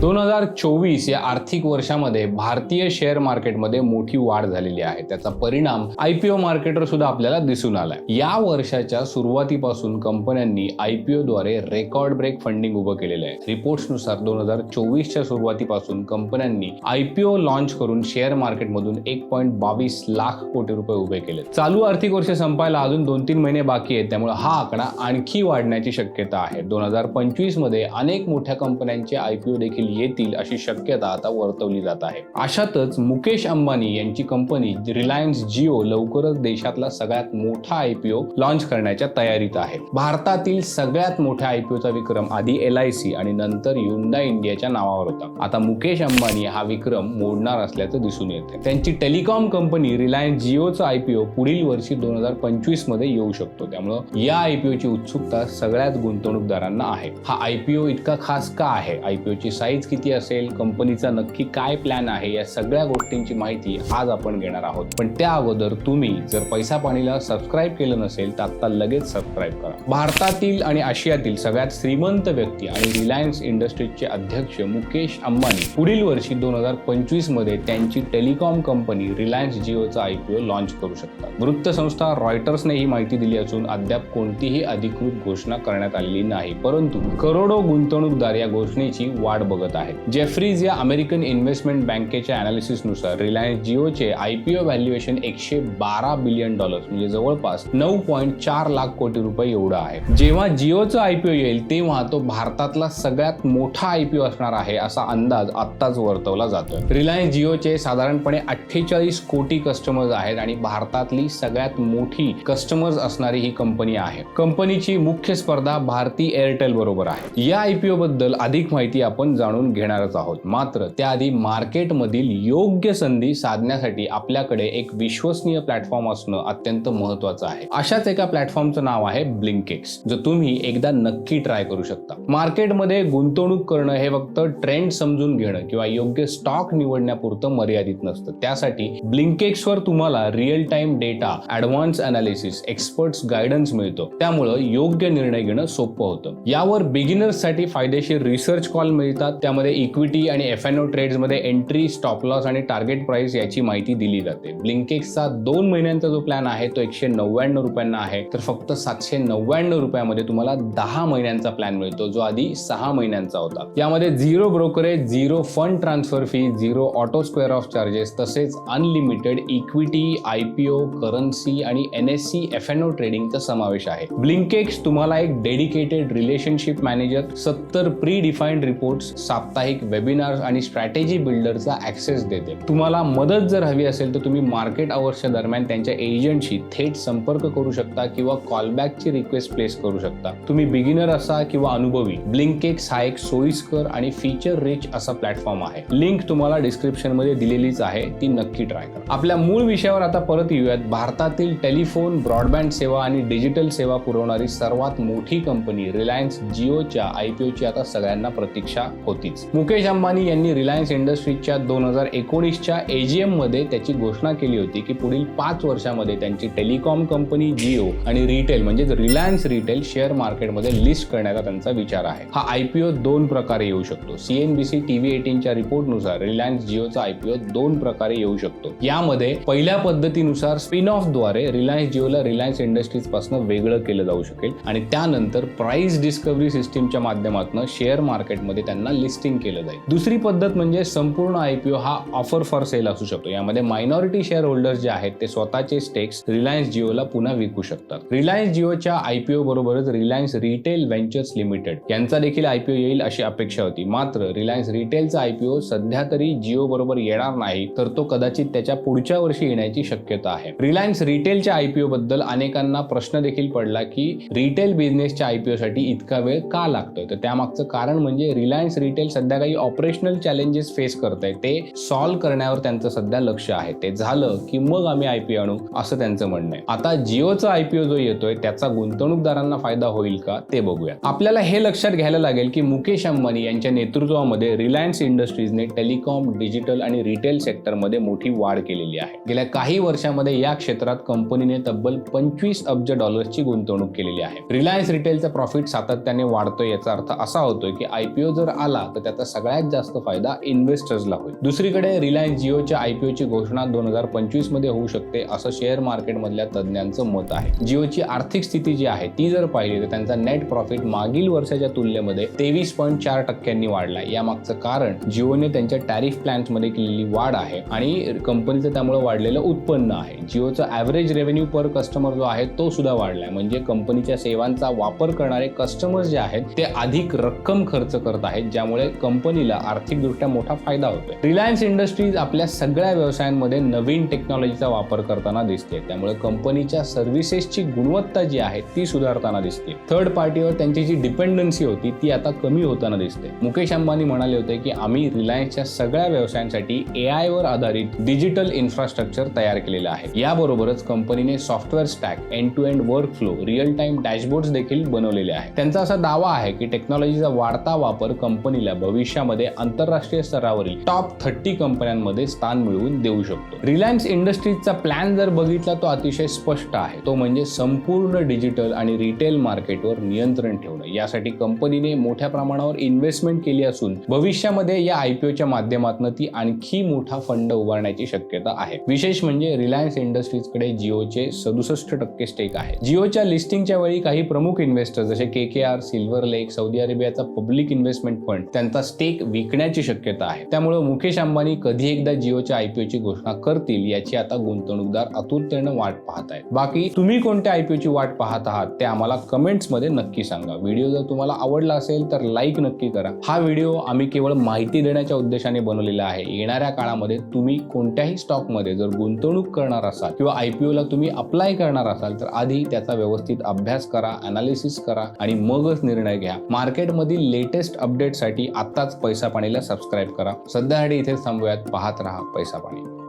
दोन हजार चोवीस या आर्थिक वर्षामध्ये भारतीय शेअर मार्केटमध्ये मोठी वाढ झालेली आहे. त्याचा परिणाम आयपीओ मार्केटवर सुद्धा आपल्याला दिसून आलाय. या वर्षाच्या सुरुवातीपासून कंपन्यांनी आयपीओ द्वारे रेकॉर्ड ब्रेक फंडिंग उभं केलेलं आहे. रिपोर्ट्सनुसार दोन हजार चोवीसच्या सुरुवातीपासून कंपन्यांनी आयपीओ लॉन्च करून शेअर मार्केटमधून एक पॉईंट बावीस लाख कोटी रुपये उभे केले. चालू आर्थिक वर्ष संपायला अजून दोन तीन महिने बाकी आहेत. त्यामुळे हा आकडा आणखी वाढण्याची शक्यता आहे. दोन हजार पंचवीसमध्ये अनेक मोठ्या कंपन्यांचे आयपीओ देखील येतील अशी शक्यता आता वर्तवली जात आहे. अशातच मुकेश अंबानी यांची कंपनी रिलायन्स जिओ लवकरच देशातला सगळ्यात मोठा आयपीओ लॉन्च करण्याच्या तयारीत आहे. भारतातील सगळ्यात मोठ्या आयपीओचा विक्रम आधी एल आय सी आणि नंतर युंडा इंडियाच्या नावावर होता. आता मुकेश अंबानी हा विक्रम मोडणार असल्याचं दिसून येते त्यांची टेलिकॉम कंपनी रिलायन्स जिओचा आयपीओ पुढील वर्षी दोन हजार पंचवीसमध्ये येऊ शकतो. त्यामुळं या आयपीओची उत्सुकता सगळ्यात गुंतवणूकदारांना आहे. हा आयपीओ इतका खास का आहे? आयपीओची साईज किती असेल कंपनीचा नक्की काय प्लॅन आहे या सगळ्या गोष्टींची माहिती आज आपण घेणार आहोत. पण त्या अगोदर तुम्ही जर पैसा पाणीला सबस्क्राईब केलं नसेल तर आता लगेच सबस्क्राईब करा. भारतातील आणि आशियातील सगळ्यात श्रीमंत व्यक्ती आणि रिलायन्स इंडस्ट्रीजचे अध्यक्ष मुकेश अंबानी पुढील वर्षी दोन हजार पंचवीसमध्ये त्यांची टेलिकॉम कंपनी रिलायन्स जिओचा आयपीओ लॉन्च करू शकतात. वृत्तसंस्था रॉयटर्सने ही माहिती दिली असून अद्याप कोणतीही अधिकृत घोषणा करण्यात आलेली नाही. परंतु करोडो गुंतवणूकदार या घोषणेची वाट बघत आहेत जेफ्रीज या अमेरिकन इन्व्हेस्टमेंट बँकेच्या अनालिसिसनुसार रिलायन्स जिओचे आयपीओ व्हॅल्युएशन एकशे बारा बिलियन डॉलर्स म्हणजे जवळपास नऊ पॉईंट चार लाख कोटी रुपये एवढं आहे. जेव्हा जिओचं आयपीओ येईल तेव्हा तो भारतातला सगळ्यात मोठा आयपीओ असणार आहे असा अंदाज आत्ताच वर्तवला जातोय. रिलायन्स जिओचे साधारणपणे अठ्ठेचाळीस कोटी कस्टमर्स आहेत आणि भारतातली सगळ्यात मोठी कस्टमर्स असणारी ही कंपनी आहे. कंपनीची मुख्य स्पर्धा भारती एअरटेल बरोबर आहे. या आयपीओ बद्दल अधिक माहिती आपण जाणून घेणारच आहोत. मात्र त्याआधी मार्केटमधील योग्य संधी साधण्यासाठी आपल्याकडे एक विश्वसनीय प्लॅटफॉर्म असणं अत्यंत महत्वाचं आहे. अशाच एका प्लॅटफॉर्मचं नाव आहे ब्लिंकेक्स जो तुम्ही एकदा नक्की ट्राय करू शकता. मार्केटमध्ये गुंतवणूक करणं हे फक्त ट्रेंड समजून घेणं किंवा योग्य स्टॉक निवडण्यापुरतं मर्यादित नसतं. त्यासाठी ब्लिंकेक्सवर तुम्हाला real time data advance analysis experts guidance मिळतो. त्यामुळं योग्य निर्णय घेणं सोपं होतं. यावर बिगिनर्ससाठी फायदेशीर रिसर्च कॉल मिळतात. त्यामध्ये इक्विटी आणि एफ एन ओ ट्रेड्समध्ये एंट्री स्टॉप लॉस आणि टार्गेट प्राइस याची माहिती दिली जाते. ब्लिंकेक्सचा दोन महिन्यांचा जो प्लॅन आहे तो एकशे नव्याण्णव रुपयांना आहे. तर फक्त सातशे नव्याण्णव रुपयामध्ये तुम्हाला दहा महिन्यांचा प्लॅन मिळतो जो आधी सहा महिन्यांचा होता. यामध्ये zero brokerage zero fund transfer fee zero auto square off charges तसेच अनलिमिटेड इक्विटी आयपीओ करन्सी आणि N S C F N O ट्रेडिंगचा समावेश आहे. ब्लिंकेक्स तुम्हाला एक डेडिकेटेड रिलेशनशिप मॅनेजर सत्तर प्री डिफाईन्ड रिपोर्ट्स साप्ताहिक वेबिनार्स आणि स्ट्रॅटेजी बिल्डरचा ॲक्सेस देते. तुम्हाला मदत जर हवी असेल तर तुम्ही मार्केट आवर्सच्या दरम्यान त्यांच्या एजंटशी थेट संपर्क करू शकता किंवा कॉलबॅकची रिक्वेस्ट प्लेस करू शकता. तुम्ही बिगिनर असा किंवा अनुभवी ब्लिंकेक्स हा एक सोयीस्कर आणि फीचर रिच असा प्लॅटफॉर्म आहे. लिंक तुम्हाला डिस्क्रिप्शनमध्ये दिलेलीच आहे ती नक्की ट्राय करा. आपल्या मूळ विषयावर आता परत येऊयात. भारतातील टेलिफोन ब्रॉडबँड सेवा आणि डिजिटल सेवा पुरवणारी सर्वात मोठी कंपनी रिलायन्स जिओच्या आयपीओची आता सगळ्यांना प्रतीक्षा होतीच मुकेश अंबानी यांनी रिलायन्स इंडस्ट्रीजच्या दोन हजार एकोणीसच्या एजीएममध्ये त्याची घोषणा केली होती की पुढील पाच वर्षामध्ये त्यांची टेलिकॉम कंपनी जिओ आणि रिटेल म्हणजे रिलायन्स रिटेल शेअर मार्केटमध्ये लिस्ट करण्याचा त्यांचा विचार आहे. हा आयपीओ दोन प्रकारे येऊ शकतो. सीएनबीसी टीव्ही एटीनच्या रिपोर्टनुसार रिलायन्स जिओचा आयपीओ दोन प्रकारे येऊ शकतो. यामध्ये पहिल्या पद्धतीनुसार स्पिन ऑफद्वारे रिलायन्स जिओला रिलायन्स इंडस्ट्रीजपासून वेगळं केलं जाऊ शकेल आणि त्यानंतर प्राइस डिस्कव्हरी सिस्टीमच्या माध्यमातून शेअर मार्केटमध्ये त्यांना लिस्ट लिस्टिंग केलं जाईल. दुसरी पद्धत म्हणजे संपूर्ण आयपीओ हा ऑफर फॉर सेल असू शकतो. यामध्ये मायनॉरिटी शेअर होल्डर्स जे आहेत ते स्वतःचे स्टेक्स रिलायन्स जिओला पुन्हा विकू शकतात. रिलायन्स जिओच्या आयपीओ बरोबरच रिलायन्स रिटेल व्हेंचर्स लिमिटेड यांचा देखील आयपीओ येईल अशी अपेक्षा होती. मात्र रिलायन्स रिटेलचा आयपीओ सध्या तरी जिओ बरोबर येणार नाही तर तो कदाचित त्याच्या पुढच्या वर्षी येण्याची शक्यता आहे. रिलायन्स रिटेलच्या आयपीओ बद्दल अनेकांना प्रश्न देखील पडला की रिटेल बिझनेसच्या आयपीओ साठी इतका वेळ का लागतोय? तर त्यामागचं कारण म्हणजे रिलायन्स रिटेल सध्या काही ऑपरेशनल चॅलेंजेस फेस करत आहे ते सॉल्व्ह करण्यावर त्यांचं सध्या लक्ष आहे. ते झालं की मग आम्ही आयपीओ आणू असं त्यांचं म्हणणं आहे. आता जिओचा आयपीओ जो येतोय त्याचा गुंतवणूकदारांना फायदा होईल का ते बघूया आपल्याला हे लक्षात घ्यायला लागेल की मुकेश अंबानी यांच्या नेतृत्वामध्ये रिलायन्स इंडस्ट्रीजने टेलिकॉम डिजिटल आणि रिटेल सेक्टरमध्ये मोठी वाढ केलेली आहे. गेल्या काही वर्षामध्ये या क्षेत्रात कंपनीने तब्बल पंचवीस अब्ज डॉलर्सची गुंतवणूक केलेली आहे. रिलायन्स रिटेलचा प्रॉफिट सातत्याने वाढतोय याचा अर्थ असा होतोय की आयपीओ जर आला तर त्याचा सगळ्यात जास्त फायदा इन्व्हेस्टर्सला होईल. दुसरीकडे रिलायन्स जिओच्या आयपीओची घोषणा दोन हजार पंचवीसमध्ये होऊ शकते असं शेअर मार्केटमधल्या तज्ज्ञांचं मत आहे. जिओची आर्थिक स्थिती जी आहे ती जर पाहिली तर त्यांचा नेट प्रॉफिट मागील वर्षाच्या तुलनेमध्ये तेवीस पॉईंट चार टक्क्यांनी वाढलाय यामागचं कारण जिओने त्यांच्या टॅरिफ प्लॅन्समध्ये केलेली वाढ आहे आणि कंपनीचं त्यामुळे वाढलेलं उत्पन्न आहे. जिओचा ॲव्हरेज रेव्हेन्यू पर कस्टमर जो आहे तो सुद्धा वाढलाय. म्हणजे कंपनीच्या सेवांचा वापर करणारे कस्टमर्स जे आहेत ते अधिक रक्कम खर्च करत आहेत ज्यामुळे कंपनीला आर्थिकदृष्ट्या मोठा फायदा होतोय. रिलायन्स इंडस्ट्रीज आपल्या सगळ्या व्यवसायांमध्ये नवीन टेक्नॉलॉजीचा वापर करताना दिसते. त्यामुळे कंपनीच्या सर्व्हिसेसची गुणवत्ता जी आहे ती सुधारताना दिसते. थर्ड पार्टीवर त्यांची जी डिपेंडन्सी होती ती आता कमी होताना दिसते. मुकेश अंबानी म्हणाले होते की आम्ही रिलायन्सच्या सगळ्या व्यवसायांसाठी ए आय वर आधारित डिजिटल इन्फ्रास्ट्रक्चर तयार केलेलं आहे. याबरोबरच कंपनीने software stack end to end work flow real time dashboard देखील बनवलेले आहेत त्यांचा असा दावा आहे की टेक्नॉलॉजीचा वाढता वापर कंपनीला भविष्यामध्ये आंतरराष्ट्रीय स्तरावरील टॉप थर्टी कंपन्यांमध्ये स्थान मिळवून देऊ शकतो. रिलायन्स इंडस्ट्रीजचा प्लॅन जर बघितला तो अतिशय स्पष्ट आहे. तो म्हणजे संपूर्ण डिजिटल आणि रिटेल मार्केटवर नियंत्रण ठेवणं. यासाठी कंपनीने मोठ्या प्रमाणावर इन्व्हेस्टमेंट केली असून भविष्यामध्ये या आयपीओच्या माध्यमातून ती आणखी मोठा फंड उभारण्याची शक्यता आहे. विशेष म्हणजे रिलायन्स इंडस्ट्रीजकडे जिओचे सदुसष्ट टक्के स्टेक आहे. जिओच्या लिस्टिंगच्या वेळी काही प्रमुख इन्व्हेस्टर जसे K K R silver lake Saudi अरेबियाचा public investment fund त्यांचा स्टेक विकण्याची शक्यता आहे. त्यामुळे मुकेश अंबानी कधी एकदा जिओच्या आयपीओची घोषणा करतील याची आता गुंतवणूकदार आतुरतेनं वाट पाहत आहेत. बाकी तुम्ही कोणत्या आयपीओची वाट पाहत आहात ते आम्हाला कमेंट्समध्ये नक्की सांगा. व्हिडिओ जर तुम्हाला आवडला असेल तर लाईक नक्की करा. हा व्हिडिओ आम्ही केवळ माहिती देण्याच्या उद्देशाने बनवलेला आहे. येणाऱ्या काळामध्ये तुम्ही कोणत्याही स्टॉकमध्ये जर गुंतवणूक करणार असाल किंवा आयपीओला तुम्ही अप्लाय करणार असाल तर आधी त्याचा व्यवस्थित अभ्यास करा अनालिसिस करा आणि मगच निर्णय घ्या. मार्केटमधील लेटेस्ट अपडेटसाठी आत्ताच पैसा पाणीला सबस्क्राईब करा. सध्यासाठी इथे थांबूयात. पाहत राहा पैसा पाणी.